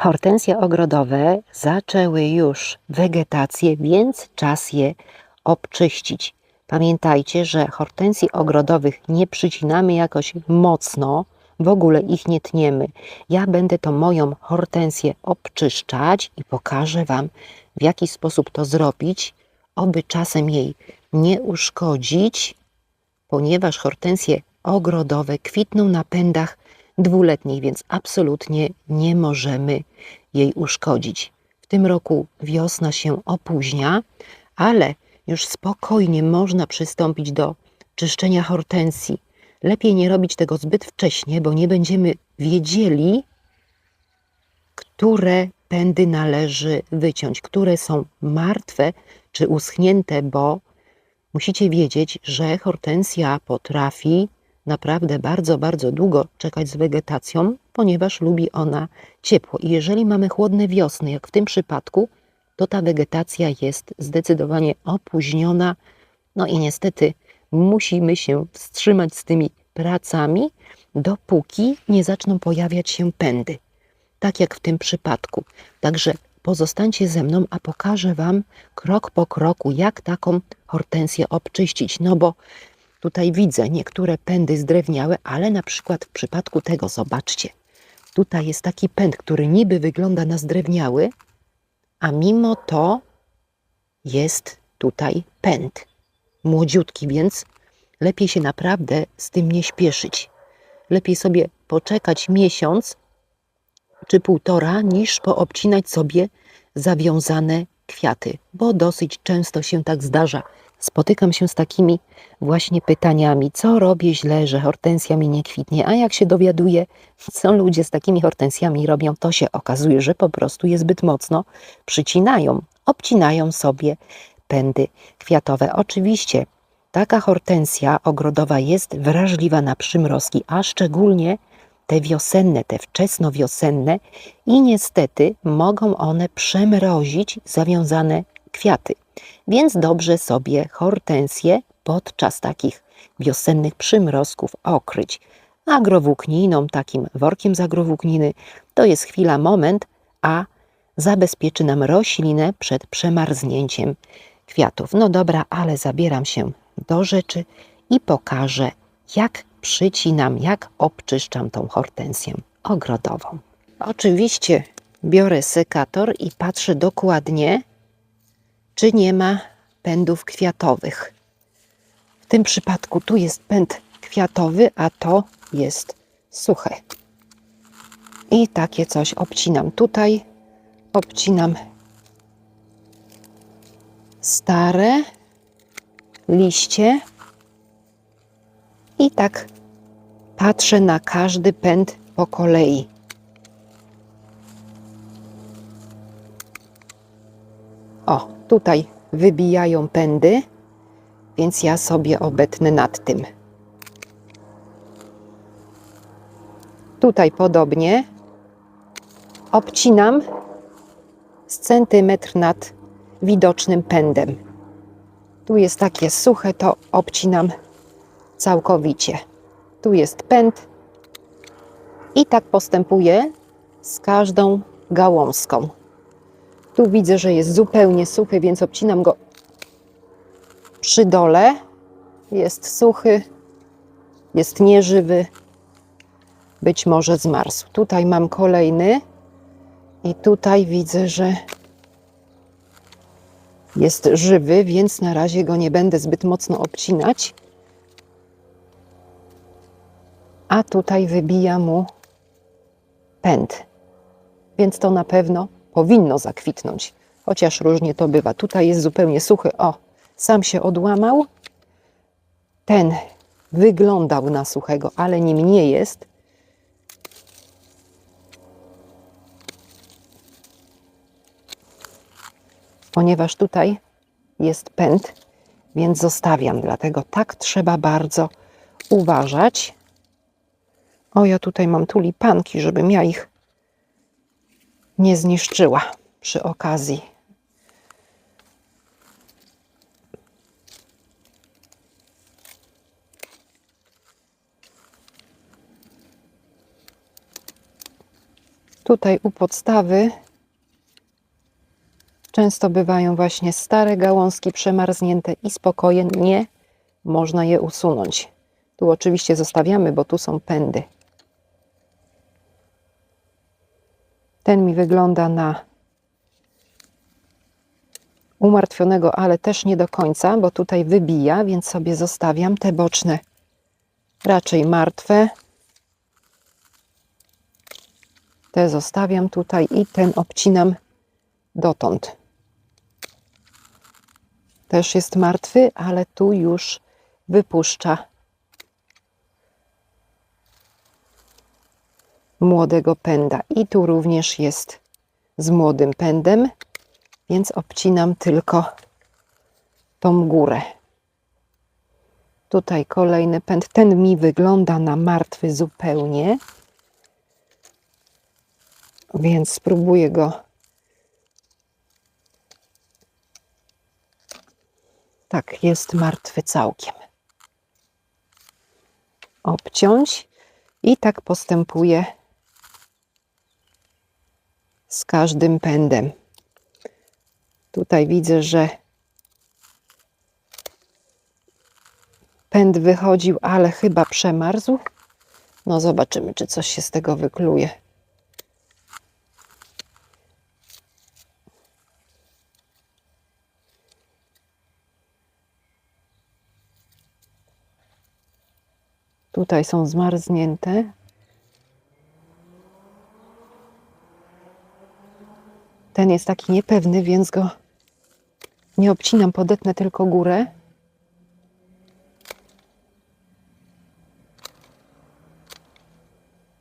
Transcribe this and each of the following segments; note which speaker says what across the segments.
Speaker 1: Hortensje ogrodowe zaczęły już wegetację, więc czas je obczyścić. Pamiętajcie, że hortensji ogrodowych nie przycinamy jakoś mocno, w ogóle ich nie tniemy. Ja będę tą moją hortensję obczyszczać i pokażę Wam, w jaki sposób to zrobić, oby czasem jej nie uszkodzić, ponieważ hortensje ogrodowe kwitną na pędach dwuletnich, więc absolutnie nie możemy jej uszkodzić. W tym roku wiosna się opóźnia, ale już spokojnie można przystąpić do czyszczenia hortensji. Lepiej nie robić tego zbyt wcześnie, bo nie będziemy wiedzieli, które pędy należy wyciąć, które są martwe czy uschnięte, bo musicie wiedzieć, że hortensja potrafi naprawdę bardzo, bardzo długo czekać z wegetacją, ponieważ lubi ona ciepło. I jeżeli mamy chłodne wiosny, jak w tym przypadku, to ta wegetacja jest zdecydowanie opóźniona. No i niestety musimy się wstrzymać z tymi pracami, dopóki nie zaczną pojawiać się pędy. Tak jak w tym przypadku. Także pozostańcie ze mną, a pokażę Wam krok po kroku, jak taką hortensję obczyścić. No bo tutaj widzę niektóre pędy zdrewniałe, ale na przykład w przypadku tego, zobaczcie, tutaj jest taki pęd, który niby wygląda na zdrewniały, a mimo to jest tutaj pęd. Młodziutki, więc lepiej się naprawdę z tym nie śpieszyć. Lepiej sobie poczekać miesiąc czy półtora, niż poobcinać sobie zawiązane kwiaty, bo dosyć często się tak zdarza. Spotykam się z takimi właśnie pytaniami, co robię źle, że hortensja mi nie kwitnie, a jak się dowiaduję, co ludzie z takimi hortensjami robią, to się okazuje, że po prostu je zbyt mocno przycinają, obcinają sobie pędy kwiatowe. Oczywiście taka hortensja ogrodowa jest wrażliwa na przymrozki, a szczególnie te wiosenne, te wczesnowiosenne i niestety mogą one przemrozić zawiązane kwiaty. Więc dobrze sobie hortensje podczas takich wiosennych przymrozków okryć agrowłókniną, takim workiem z agrowłókniny. To jest chwila, moment, a zabezpieczy nam roślinę przed przemarznięciem kwiatów. No dobra, ale zabieram się do rzeczy i pokażę, jak przycinam, jak obczyszczam tą hortensję ogrodową. Oczywiście biorę sekator i patrzę dokładnie, czy nie ma pędów kwiatowych. W tym przypadku tu jest pęd kwiatowy, a to jest suche. I takie coś obcinam tutaj, obcinam stare liście i tak patrzę na każdy pęd po kolei. O, tutaj wybijają pędy, więc ja sobie obetnę nad tym. Tutaj podobnie obcinam z centymetr nad widocznym pędem. Tu jest takie suche, to obcinam całkowicie. Tu jest pęd i tak postępuję z każdą gałązką. Tu widzę, że jest zupełnie suchy, więc obcinam go przy dole. Jest suchy, jest nieżywy, być może zmarzł. Tutaj mam kolejny i tutaj widzę, że jest żywy, więc na razie go nie będę zbyt mocno obcinać. A tutaj wybija mu pęd, więc to na pewno powinno zakwitnąć, chociaż różnie to bywa. Tutaj jest zupełnie suchy. O, sam się odłamał. Ten wyglądał na suchego, ale nim nie jest. Ponieważ tutaj jest pęd, więc zostawiam. Dlatego tak trzeba bardzo uważać. O, ja tutaj mam tulipanki, żebym ja ich nie zniszczyła przy okazji. Tutaj u podstawy często bywają właśnie stare gałązki przemarznięte i spokojnie można je usunąć. Tu oczywiście zostawiamy, bo tu są pędy. Ten mi wygląda na umartwionego, ale też nie do końca, bo tutaj wybija, więc sobie zostawiam te boczne raczej martwe. Te zostawiam tutaj i ten obcinam dotąd. Też jest martwy, ale tu już wypuszcza młodego pęda. I tu również jest z młodym pędem, więc obcinam tylko tą górę. Tutaj kolejny pęd. Ten mi wygląda na martwy zupełnie. Więc spróbuję go Tak, jest martwy całkiem. Obciąć i tak postępuję z każdym pędem. Tutaj widzę, że pęd wychodził, ale chyba przemarzł. No zobaczymy, czy coś się z tego wykluje. Tutaj są zmarznięte. Ten jest taki niepewny, więc go nie obcinam, podetnę tylko górę.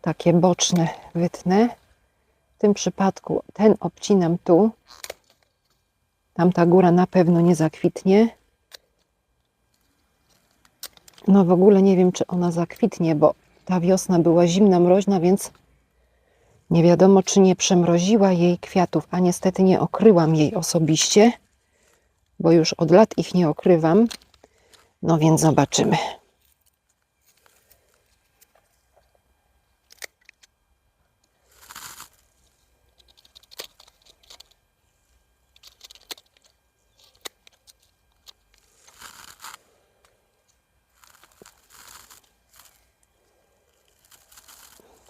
Speaker 1: Takie boczne wytnę. W tym przypadku ten obcinam tu. Tamta góra na pewno nie zakwitnie. No w ogóle nie wiem, czy ona zakwitnie, bo ta wiosna była zimna, mroźna, więc nie wiadomo, czy nie przemroziła jej kwiatów, a niestety nie okryłam jej osobiście, bo już od lat ich nie okrywam. No więc zobaczymy.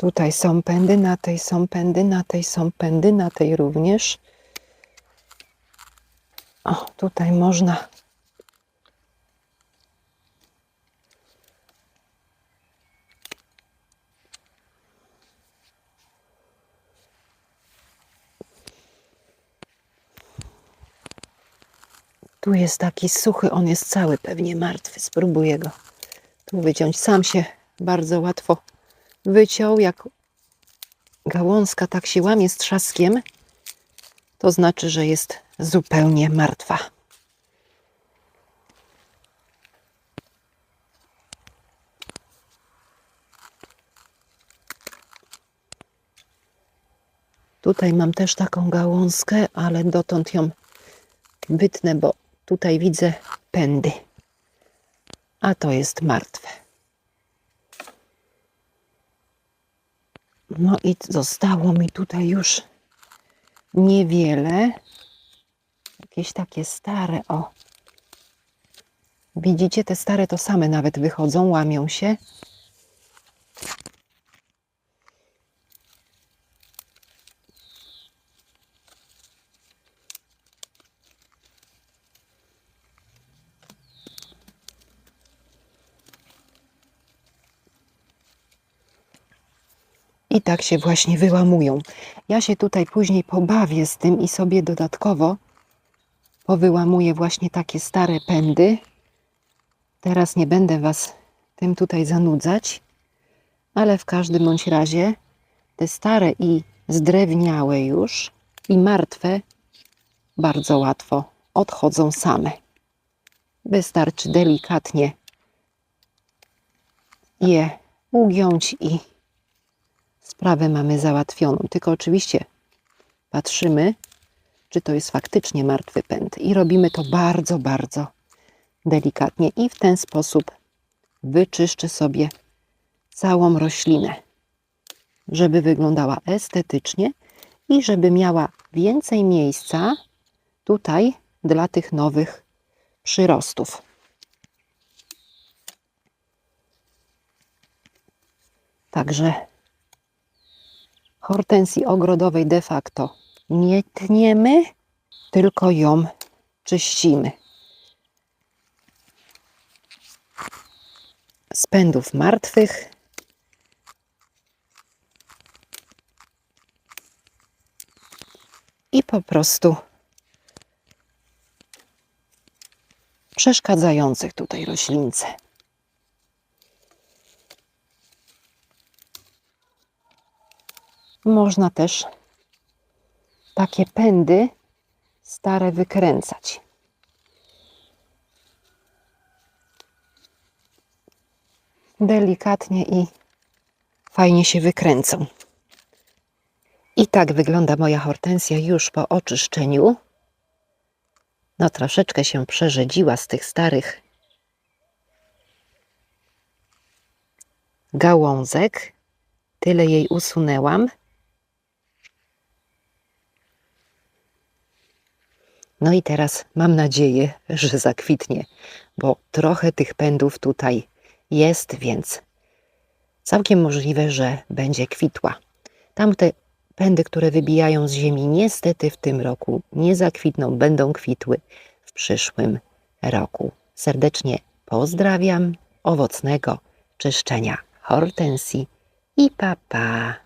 Speaker 1: Tutaj są pędy, na tej są pędy, na tej są pędy, na tej również. O, tutaj można. Tu jest taki suchy, on jest cały pewnie martwy. Spróbuję go tu wyciąć. Sam się bardzo łatwo wyciął, jak gałązka tak się łamie z trzaskiem, to znaczy, że jest zupełnie martwa. Tutaj mam też taką gałązkę, ale dotąd ją wytnę, bo tutaj widzę pędy. A to jest martwe. No i zostało mi tutaj już niewiele. Jakieś takie stare, o. Widzicie, te stare to same nawet wychodzą, łamią się. I tak się właśnie wyłamują. Ja się tutaj później pobawię z tym i sobie dodatkowo powyłamuję właśnie takie stare pędy. Teraz nie będę Was tym tutaj zanudzać, ale w każdym bądź razie te stare i zdrewniałe już i martwe bardzo łatwo odchodzą same. Wystarczy delikatnie je ugiąć i sprawę mamy załatwioną. Tylko oczywiście patrzymy, czy to jest faktycznie martwy pęd. I robimy to bardzo, bardzo delikatnie. I w ten sposób wyczyszczę sobie całą roślinę. żeby wyglądała estetycznie i żeby miała więcej miejsca tutaj dla tych nowych przyrostów. Także hortensji ogrodowej de facto nie tniemy, tylko ją czyścimy. Z pędów martwych i po prostu przeszkadzających tutaj roślince. Można też takie pędy stare wykręcać. Delikatnie i fajnie się wykręcą. I tak wygląda moja hortensja już po oczyszczeniu. No troszeczkę się przerzedziła z tych starych gałązek. Tyle jej usunęłam. No i teraz mam nadzieję, że zakwitnie, bo trochę tych pędów tutaj jest, więc całkiem możliwe, że będzie kwitła. Tamte pędy, które wybijają z ziemi, niestety w tym roku nie zakwitną, będą kwitły w przyszłym roku. Serdecznie pozdrawiam, owocnego czyszczenia hortensji i papa. Pa.